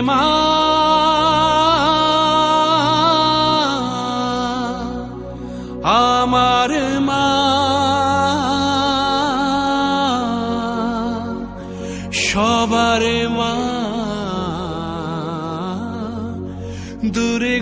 মা। আমার মা। সবার মা। দুর্গা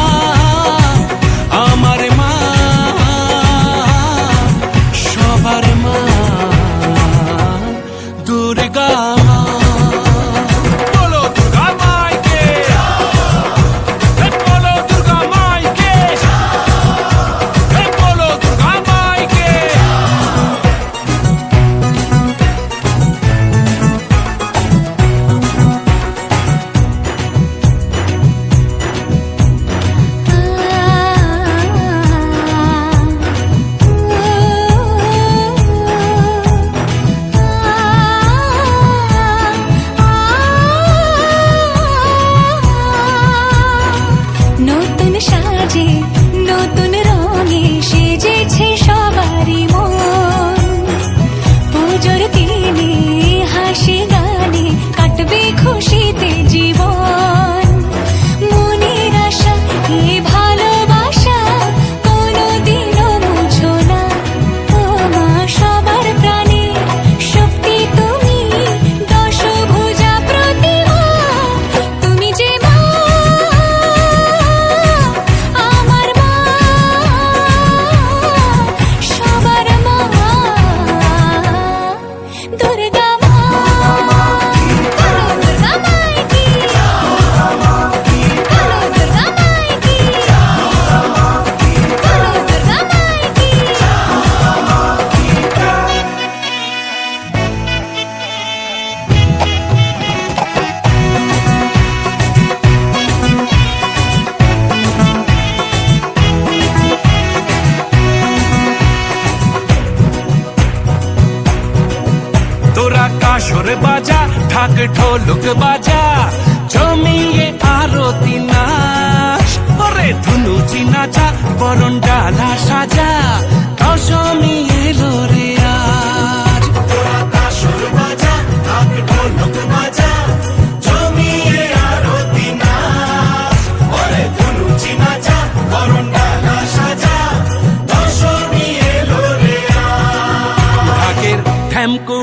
তোরা বাজা, ঢাক ঢোলক বাজা, জমিয়ে আরতি নাচ ওরে ধুনুচি নাচা, বরণ ডালা সাজা, দশমী